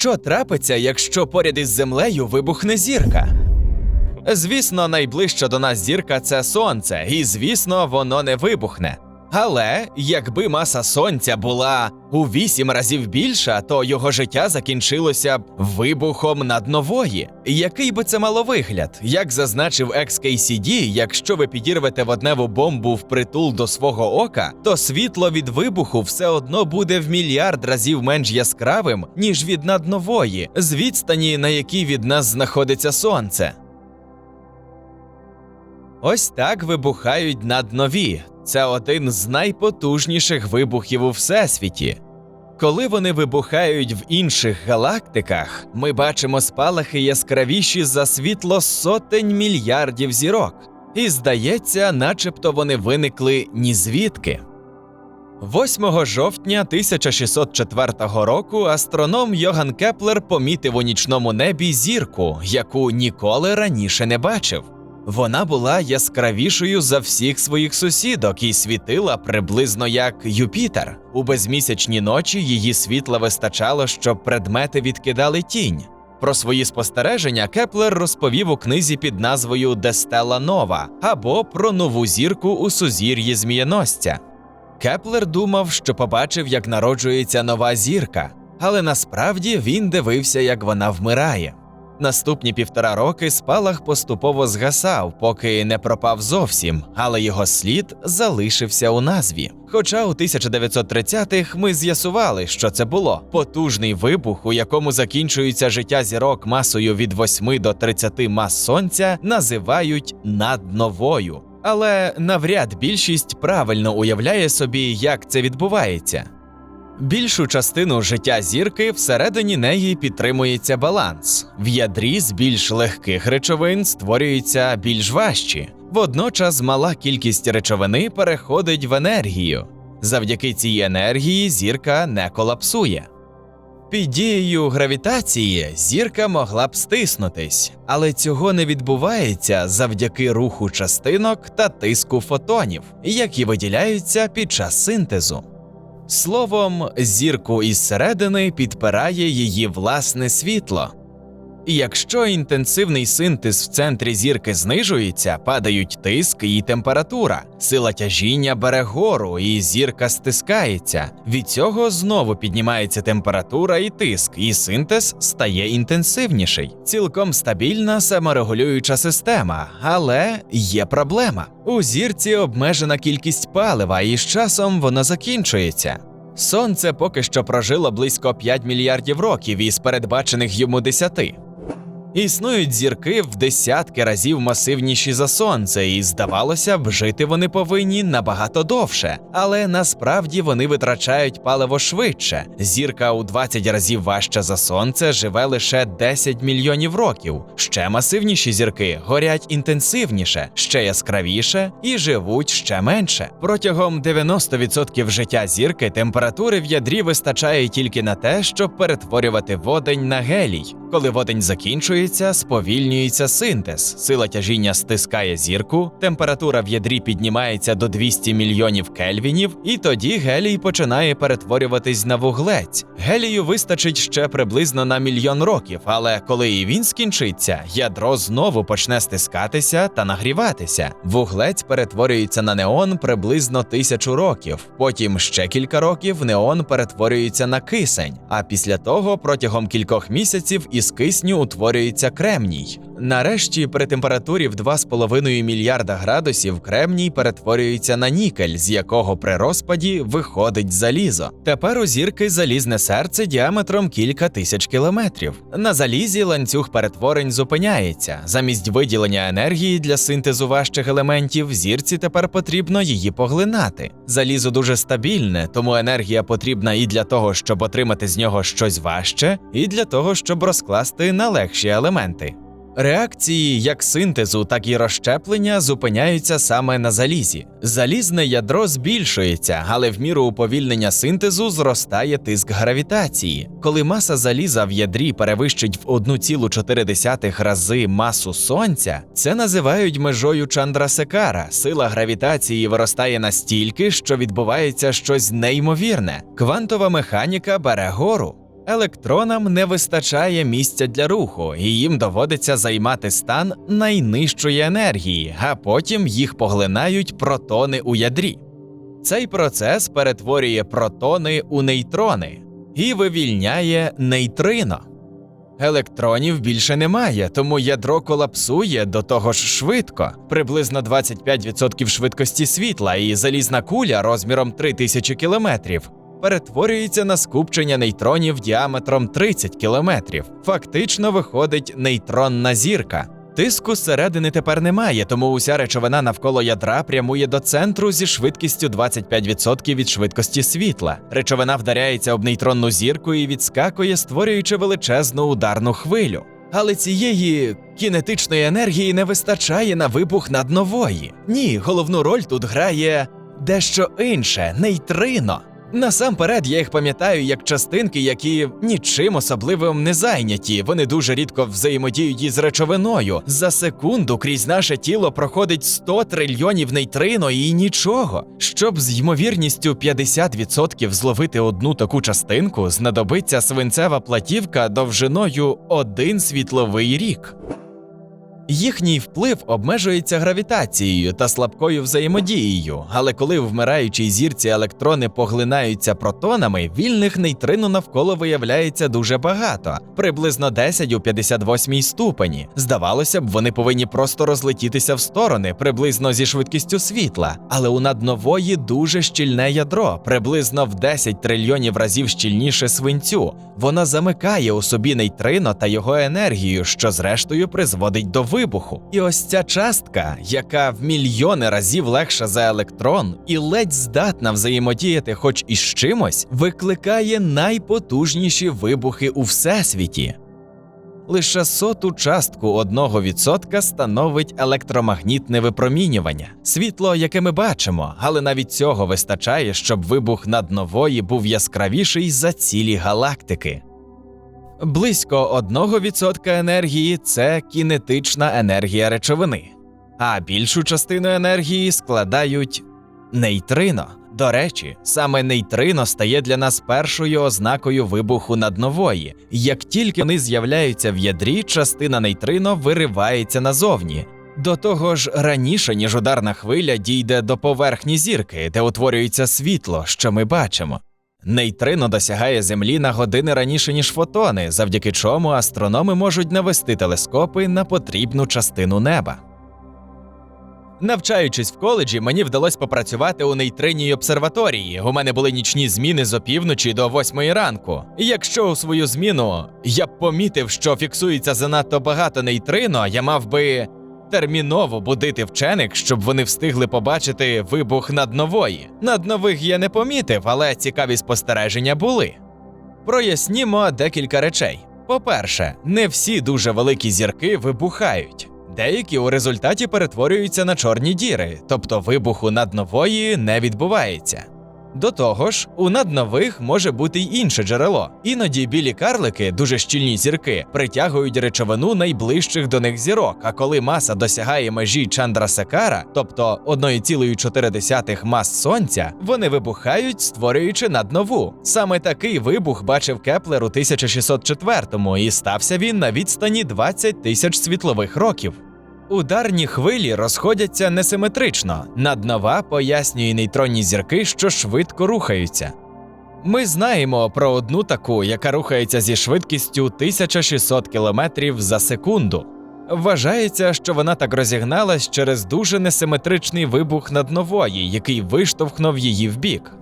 Що трапиться, якщо поряд із землею вибухне зірка? Звісно, найближча до нас зірка це сонце, і звісно, воно не вибухне. Але якби маса сонця була у вісім разів більша, то його життя закінчилося б вибухом над нової. Який би це мало вигляд? Як зазначив XKCD, якщо ви підірвете водневу бомбу впритул до свого ока, то світло від вибуху все одно буде в мільярд разів менш яскравим, ніж від наднової, з відстані, на якій від нас знаходиться сонце. Ось так вибухають наднові. Це один з найпотужніших вибухів у всесвіті. Коли вони вибухають в інших галактиках, ми бачимо спалахи яскравіші за світло сотень мільярдів зірок. І здається, начебто вони виникли ні звідки. 8 жовтня 1604 року астроном Йоган Кеплер помітив у нічному небі зірку, яку ніколи раніше не бачив. Вона була яскравішою за всіх своїх сусідок і світила приблизно як Юпітер. У безмісячні ночі її світла вистачало, щоб предмети відкидали тінь. Про свої спостереження Кеплер розповів у книзі під назвою «Де Стелла Нова або про нову зірку у сузір'ї Змієносця. Кеплер думав, що побачив, як народжується нова зірка, але насправді він дивився, як вона вмирає. Наступні півтора роки спалах поступово згасав, поки не пропав зовсім, але його слід залишився у назві. Хоча у 1930-х ми з'ясували, що це було потужний вибух, у якому закінчується життя зірок масою від 8 до 30 мас сонця, називають надновою. Але навряд більшість правильно уявляє собі, як це відбувається. Більшу частину життя зірки всередині неї підтримується баланс. В ядрі з більш легких речовин створюються більш важчі. Водночас мала кількість речовини переходить в енергію. Завдяки цій енергії зірка не колапсує. Під дією гравітації зірка могла б стиснутись, але цього не відбувається завдяки руху частинок та тиску фотонів, які виділяються під час синтезу. Словом, зірку із середини підпирає її власне світло. І якщо інтенсивний синтез в центрі зірки знижується, падають тиск і температура, сила тяжіння бере гору, і зірка стискається. Від цього знову піднімається температура і тиск, і синтез стає інтенсивніший. Цілком стабільна саморегулююча система, але є проблема. У зірці обмежена кількість палива, і з часом воно закінчується. Сонце поки що прожило близько 5 мільярдів років із передбачених йому 10. Існують зірки в десятки разів масивніші за сонце, і здавалося б, жити вони повинні набагато довше, але насправді вони витрачають паливо швидше. Зірка у 20 разів важча за сонце живе лише 10 мільйонів років. Ще масивніші зірки горять інтенсивніше, ще яскравіше і живуть ще менше. Протягом 90% життя зірки температури в ядрі вистачає тільки на те, щоб перетворювати водень на гелій. Коли водень закінчується, сповільнюється синтез, сила тяжіння стискає зірку, температура в ядрі піднімається до 200 мільйонів кельвінів, і тоді гелій починає перетворюватись на вуглець. Гелію вистачить ще приблизно на мільйон років, але коли і він скінчиться, ядро знову почне стискатися та нагріватися. Вуглець перетворюється на неон приблизно тисячу років. Потім ще кілька років неон перетворюється на кисень, а після того протягом кількох місяців із кисню утворюється кремній. Нарешті, при температурі в 2,5 мільярда градусів кремній перетворюється на нікель, з якого при розпаді виходить залізо. Тепер у зірки залізне серце діаметром кілька тисяч кілометрів. На залізі ланцюг перетворень зупиняється. Замість виділення енергії для синтезу важчих елементів, зірці тепер потрібно її поглинати. Залізо дуже стабільне, тому енергія потрібна і для того, щоб отримати з нього щось важче, і для того, щоб розкласти на легші елементи. Реакції як синтезу, так і розщеплення зупиняються саме на залізі. Залізне ядро збільшується, але в міру уповільнення синтезу зростає тиск гравітації. Коли маса заліза в ядрі перевищить в 1,4 рази масу сонця, це називають межою Чандрасекара. Сила гравітації виростає настільки, що відбувається щось неймовірне. Квантова механіка бере гору. Електронам не вистачає місця для руху, і їм доводиться займати стан найнижчої енергії, а потім їх поглинають протони у ядрі. Цей процес перетворює протони у нейтрони і вивільняє нейтрино. Електронів більше немає, тому ядро колапсує до того ж швидко, приблизно 25% швидкості світла, і залізна куля розміром 3000 кілометрів перетворюється на скупчення нейтронів діаметром 30 кілометрів. Фактично виходить нейтронна зірка. Тиску зсередини тепер немає, тому уся речовина навколо ядра прямує до центру зі швидкістю 25% від швидкості світла. Речовина вдаряється об нейтронну зірку і відскакує, створюючи величезну ударну хвилю. Але цієї кінетичної енергії не вистачає на вибух над нової. Ні, головну роль тут грає дещо інше нейтрино. Насамперед я їх пам'ятаю як частинки, які нічим особливим не зайняті. Вони дуже рідко взаємодіють із речовиною. За секунду крізь наше тіло проходить 100 трильйонів нейтрино і нічого. Щоб з ймовірністю 50% зловити одну таку частинку, знадобиться свинцева платівка довжиною один світловий рік. Їхній вплив обмежується гравітацією та слабкою взаємодією, але коли в вмираючій зірці електрони поглинаються протонами, вільних нейтрино навколо виявляється дуже багато, приблизно 10 у 58 ступені. Здавалося б, вони повинні просто розлетітися в сторони, приблизно зі швидкістю світла, але у наднової дуже щільне ядро, приблизно в 10 трильйонів разів щільніше свинцю. Воно замикає у собі нейтрино та його енергію, що зрештою призводить до вибуху. І ось ця частка, яка в мільйони разів легша за електрон і ледь здатна взаємодіяти хоч із чимось, викликає найпотужніші вибухи у всесвіті. Лише соту частку 1% становить електромагнітне випромінювання, світло, яке ми бачимо, але навіть цього вистачає, щоб вибух наднової був яскравіший за цілі галактики. Близько 1% енергії це кінетична енергія речовини, а більшу частину енергії складають нейтрино. До речі, саме нейтрино стає для нас першою ознакою вибуху наднової. Як тільки вони з'являються в ядрі, частина нейтрино виривається назовні. До того ж, раніше ніж ударна хвиля дійде до поверхні зірки, де утворюється світло, що ми бачимо. Нейтрино досягає Землі на години раніше, ніж фотони, завдяки чому астрономи можуть навести телескопи на потрібну частину неба. Навчаючись в коледжі, мені вдалося попрацювати у нейтринній обсерваторії. У мене були нічні зміни з опівночі до восьмої ранку. Якщо у свою зміну я б помітив, що фіксується занадто багато нейтрино, я мав би терміново будити вчених, щоб вони встигли побачити вибух наднової. Наднових я не помітив, але цікаві спостереження були. Прояснімо декілька речей. По-перше, не всі дуже великі зірки вибухають. Деякі у результаті перетворюються на чорні діри, тобто вибуху наднової не відбувається. До того ж, у наднових може бути й інше джерело. Іноді білі карлики, дуже щільні зірки, притягують речовину найближчих до них зірок. А коли маса досягає межі Чандрасекара, тобто 1,4 мас сонця, вони вибухають, створюючи наднову. Саме такий вибух бачив Кеплер у 1604-му, і стався він на відстані 20 тисяч світлових років. Ударні хвилі розходяться несиметрично. Наднова пояснює нейтронні зірки, що швидко рухаються. Ми знаємо про одну таку, яка рухається зі швидкістю 1600 км за секунду. Вважається, що вона так розігналась через дуже несиметричний вибух наднової, який виштовхнув її вбік.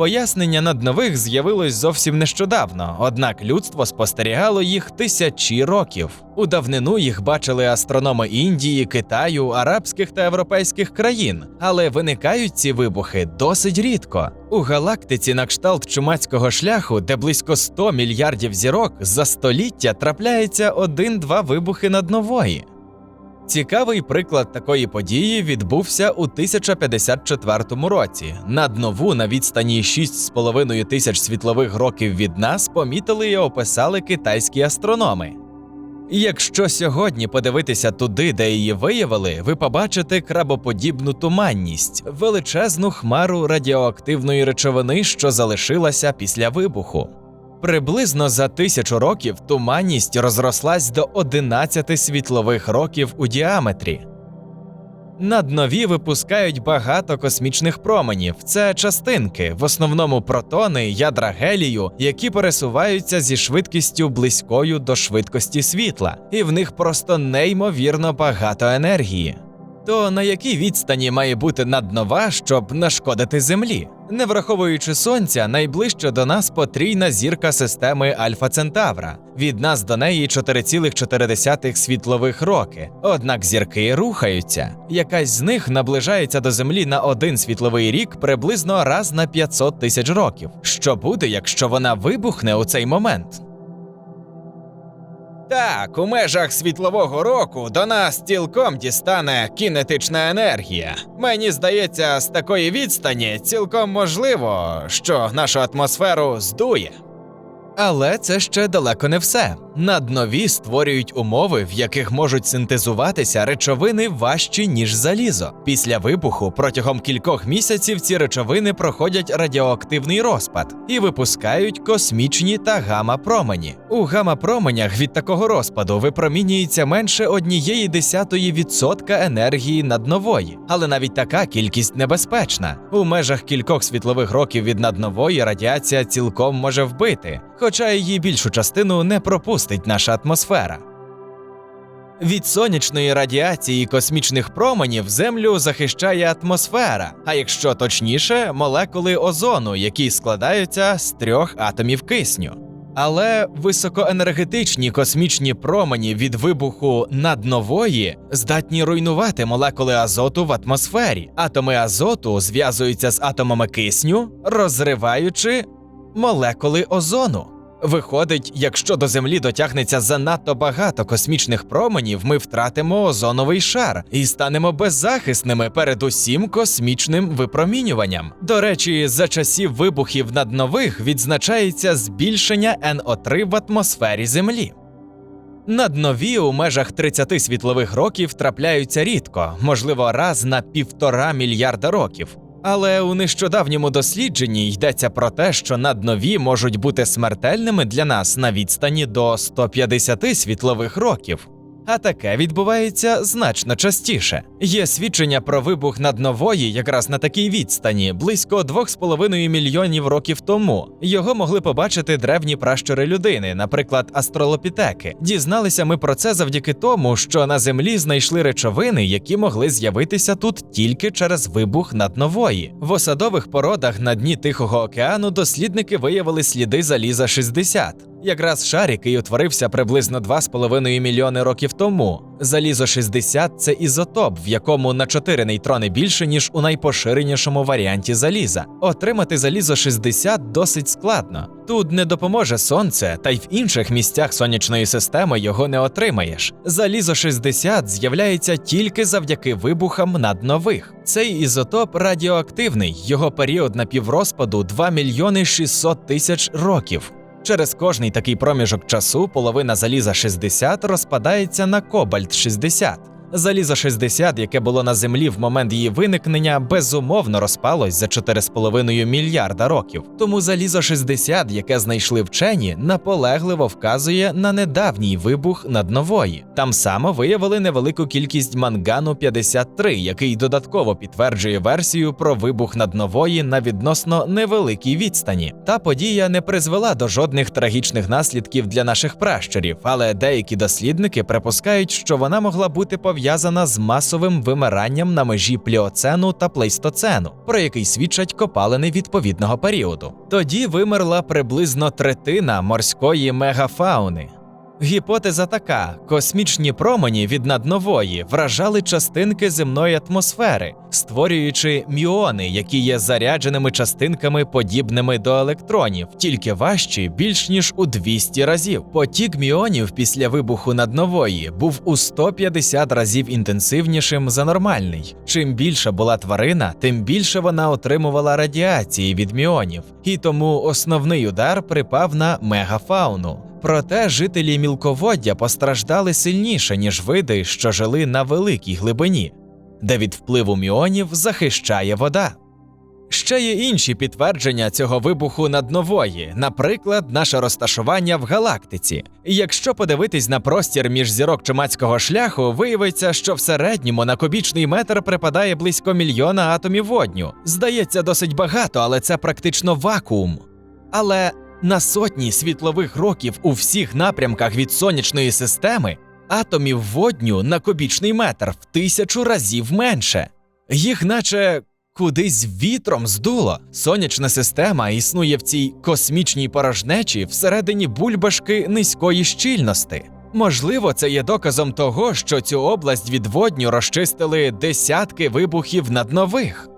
Пояснення наднових з'явилось зовсім нещодавно, однак людство спостерігало їх тисячі років. У давнину їх бачили астрономи Індії, Китаю, арабських та європейських країн, але виникають ці вибухи досить рідко. У галактиці на кшталт чумацького шляху, де близько 100 мільярдів зірок, за століття трапляється один-два вибухи наднової. Цікавий приклад такої події відбувся у 1054 році. Над нову на відстані 6,5 тисяч світлових років від нас помітили і описали китайські астрономи. Якщо сьогодні подивитися туди, де її виявили, ви побачите крабоподібну туманність, величезну хмару радіоактивної речовини, що залишилася після вибуху. Приблизно за тисячу років туманність розрослась до 11 світлових років у діаметрі. Наднові випускають багато космічних променів. Це частинки, в основному протони, ядра гелію, які пересуваються зі швидкістю близькою до швидкості світла, і в них просто неймовірно багато енергії. То на якій відстані має бути наднова, щоб нашкодити Землі? Не враховуючи сонця, найближче до нас потрійна зірка системи Альфа Центавра. Від нас до неї 4,4 світлових роки. Однак зірки рухаються. Якась з них наближається до Землі на один світловий рік приблизно раз на 500 тисяч років. Що буде, якщо вона вибухне у цей момент? Так, у межах світлового року до нас цілком дістане кінетична енергія. Мені здається, з такої відстані цілком можливо, що нашу атмосферу здує. Але це ще далеко не все. Наднові створюють умови, в яких можуть синтезуватися речовини важчі, ніж залізо. Після вибуху протягом кількох місяців ці речовини проходять радіоактивний розпад і випускають космічні та гама-промені. У гама-променях від такого розпаду випромінюється менше однієї десятої відсотка енергії наднової, але навіть така кількість небезпечна. У межах кількох світлових років від наднової радіація цілком може вбити, хоча її більшу частину не пропустить наша атмосфера. Від сонячної радіації космічних променів Землю захищає атмосфера, а якщо точніше, молекули озону, які складаються з трьох атомів кисню. Але високоенергетичні космічні промені від вибуху наднової здатні руйнувати молекули азоту в атмосфері. Атоми азоту зв'язуються з атомами кисню, розриваючи молекули озону. Виходить, якщо до Землі дотягнеться занадто багато космічних променів, ми втратимо озоновий шар і станемо беззахисними перед усім космічним випромінюванням. До речі, за часів вибухів наднових відзначається збільшення НО3 в атмосфері Землі. Наднові у межах 30 світлових років трапляються рідко, можливо, раз на півтора мільярда років. Але у нещодавньому дослідженні йдеться про те, що наднові можуть бути смертельними для нас на відстані до 150 світлових років. А таке відбувається значно частіше. Є свідчення про вибух наднової якраз на такій відстані, близько 2,5 мільйонів років тому. Його могли побачити древні пращури людини, наприклад, астролопітеки. Дізналися ми про це завдяки тому, що на землі знайшли речовини, які могли з'явитися тут тільки через вибух наднової. В осадових породах на дні Тихого океану дослідники виявили сліди заліза 60. Якраз шар, який утворився приблизно 2,5 мільйони років тому. Залізо 60 – це ізотоп, в якому на 4 нейтрони більше, ніж у найпоширенішому варіанті заліза. Отримати залізо 60 досить складно. Тут не допоможе сонце, та й в інших місцях сонячної системи його не отримаєш. Залізо 60 з'являється тільки завдяки вибухам наднових. Цей ізотоп радіоактивний, його період напіврозпаду 2 мільйони 600 тисяч років. Через кожний такий проміжок часу половина заліза 60 розпадається на кобальт 60. Залізо 60, яке було на землі в момент її виникнення, безумовно розпалось за 4,5 мільярда років. Тому залізо 60, яке знайшли вчені, наполегливо вказує на недавній вибух наднової. Там само виявили невелику кількість мангану 53, який додатково підтверджує версію про вибух наднової на відносно невеликій відстані. Та подія не призвела до жодних трагічних наслідків для наших пращурів, але деякі дослідники припускають, що вона могла бути пов'язана з масовим вимиранням на межі пліоцену та плейстоцену, про який свідчать копалини відповідного періоду. Тоді вимерла приблизно третина морської мегафауни. Гіпотеза така: космічні промені від наднової вражали частинки земної атмосфери, створюючи міони, які є зарядженими частинками, подібними до електронів, тільки важчі більш ніж у 200 разів. Потік міонів після вибуху наднової був у 150 разів інтенсивнішим за нормальний. Чим більша була тварина, тим більше вона отримувала радіації від міонів, і тому основний удар припав на мегафауну. Проте жителі мілководдя постраждали сильніше, ніж види, що жили на великій глибині, де від впливу міонів захищає вода. Ще є інші підтвердження цього вибуху наднової, наприклад, наше розташування в галактиці. Якщо подивитись на простір між зірок чумацького шляху, виявиться, що в середньому на кубічний метр припадає близько мільйона атомів водню. Здається, досить багато, але це практично вакуум. Але на сотні світлових років у всіх напрямках від сонячної системи атомів водню на кубічний метр в тисячу разів менше. Їх наче кудись вітром здуло. Сонячна система існує в цій космічній порожнечі всередині бульбашки низької щільності. Можливо, це є доказом того, що цю область від водню розчистили десятки вибухів наднових.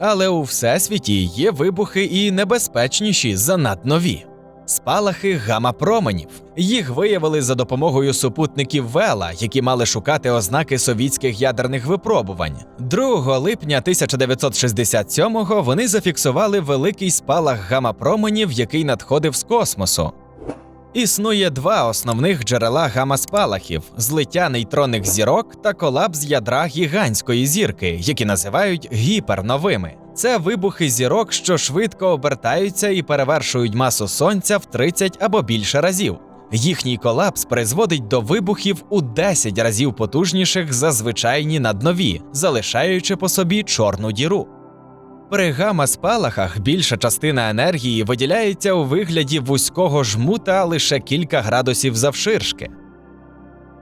Але у всесвіті є вибухи і небезпечніші за наднові. Спалахи гама-променів. Їх виявили за допомогою супутників Вела, які мали шукати ознаки совітських ядерних випробувань. 2 липня 1967-го вони зафіксували великий спалах гама-променів, який надходив з космосу. Існує два основних джерела гамма-спалахів – злиття нейтронних зірок та колапс ядра гігантської зірки, які називають гіперновими. Це вибухи зірок, що швидко обертаються і перевершують масу сонця в 30 або більше разів. Їхній колапс призводить до вибухів у 10 разів потужніших за звичайні наднові, залишаючи по собі чорну діру. При гамма-спалахах більша частина енергії виділяється у вигляді вузького жмута лише кілька градусів завширшки.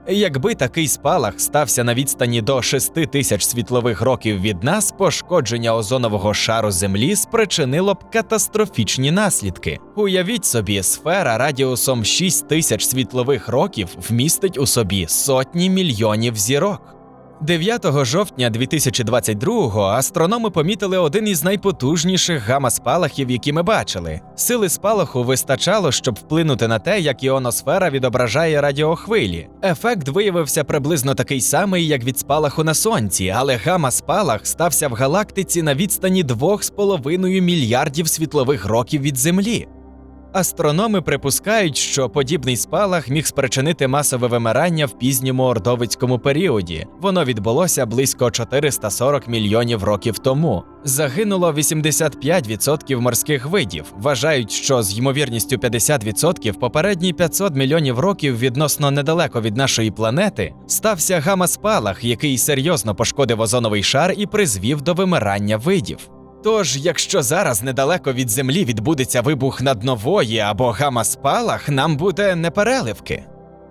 Якби такий спалах стався на відстані до 6 тисяч світлових років від нас, пошкодження озонового шару Землі спричинило б катастрофічні наслідки. Уявіть собі, сфера радіусом 6 тисяч світлових років вмістить у собі сотні мільйонів зірок. 9 жовтня 2022-го астрономи помітили один із найпотужніших гамма-спалахів, які ми бачили. Сили спалаху вистачало, щоб вплинути на те, як іоносфера відображає радіохвилі. Ефект виявився приблизно такий самий, як від спалаху на сонці, але гамма-спалах стався в галактиці на відстані 2,5 мільярдів світлових років від Землі. Астрономи припускають, що подібний спалах міг спричинити масове вимирання в пізньому ордовицькому періоді. Воно відбулося близько 440 мільйонів років тому. Загинуло 85% морських видів. Вважають, що з ймовірністю 50% попередні 500 мільйонів років відносно недалеко від нашої планети стався гамма-спалах, який серйозно пошкодив озоновий шар і призвів до вимирання видів. Тож, якщо зараз недалеко від землі відбудеться вибух наднової або гамма-спалах, нам буде непереливки.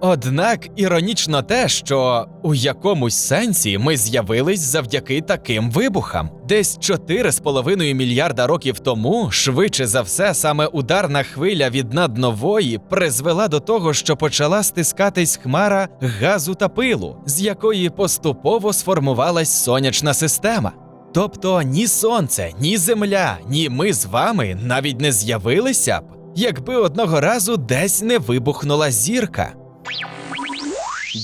Однак іронічно те, що у якомусь сенсі ми з'явились завдяки таким вибухам. Десь 4,5 мільярда років тому, швидше за все, саме ударна хвиля від наднової призвела до того, що почала стискатись хмара газу та пилу, з якої поступово сформувалась сонячна система. Тобто ні сонце, ні земля, ні ми з вами навіть не з'явилися б, якби одного разу десь не вибухнула зірка.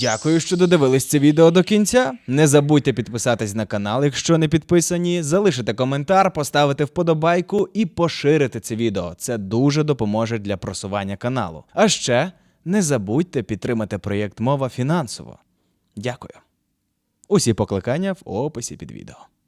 Дякую, що додивились це відео до кінця. Не забудьте підписатись на канал, якщо не підписані, залишити коментар, поставити вподобайку і поширити це відео. Це дуже допоможе для просування каналу. А ще не забудьте підтримати проєкт мова фінансово. Дякую. Усі покликання в описі під відео.